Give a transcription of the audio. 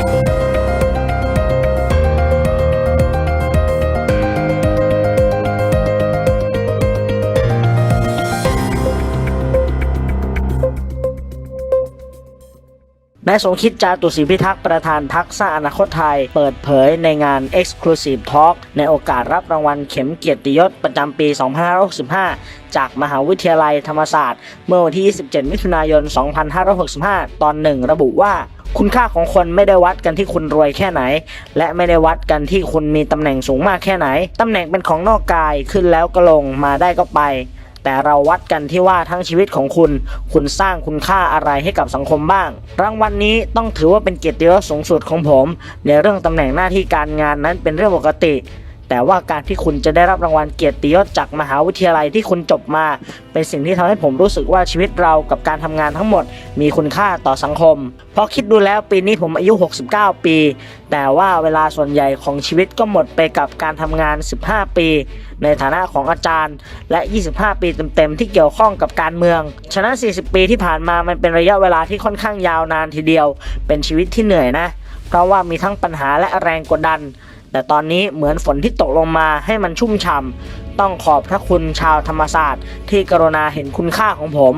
นายสมคิดจาตุศรีพิทักษ์ประธานพักสร้างอนาคตไทย เปิดเผยในงาน Exclusive Talk ในโอกาสรับรางวัลเข็มเกียรติยศประจำปี 2565 จากมหาวิทยาลัยธรรมศาสตร์ เมื่อวันที่ 27 มิถุนายน 2565 ตอนหนึ่งระบุว่า คุณค่าของคนไม่ได้วัดกันที่คุณรวยแค่ไหน และไม่ได้วัดกันที่คุณมีตำแหน่งสูงมากแค่ไหน ตำแหน่งเป็นของนอกกายขึ้นแล้วก็ลงมาได้ก็ไป แต่เราวัดกันที่ว่าทั้งชีวิตของคุณ คุณสร้างคุณค่าอะไรให้กับสังคมบ้าง รางวัลนนี้ต้องถือว่าเป็นเกียรติยศสูงสุดของผม ในเรื่องตำแหน่งหน้าที่การงานนั้นเป็นเรื่องปกติ แต่ว่าการที่คุณจะได้รับรางวัลเกียรติยศจากมหาวิทยาลัยที่คุณจบมา เป็นสิ่งที่ทำให้ผมรู้สึกว่าชีวิตเรากับการทำงานทั้งหมด มีคุณค่าต่อสังคมเพราะคิดดูแล้วปีนี้ผมอายุ 69 ปี แต่ว่าเวลาส่วนใหญ่ของชีวิตก็หมดไปกับการทำงาน 15 ปี ในฐานะของอาจารย์ และ 25 ปีเต็มๆที่เกี่ยวข้องกับการเมือง ฉะนั้น 40 ปีที่ผ่านมามันเป็นระยะเวลาที่ค่อนข้างยาวนานทีเดียว เป็นชีวิตที่เหนื่อยนะ เพราะว่ามีทั้งปัญหาและแรงกดดัน แต่ตอนนี้เหมือนฝนที่ตกลงมาให้มันชุ่มฉ่ำต้องขอบพระคุณชาวธรรมศาสตร์ที่กรุณาเห็นคุณค่าของผม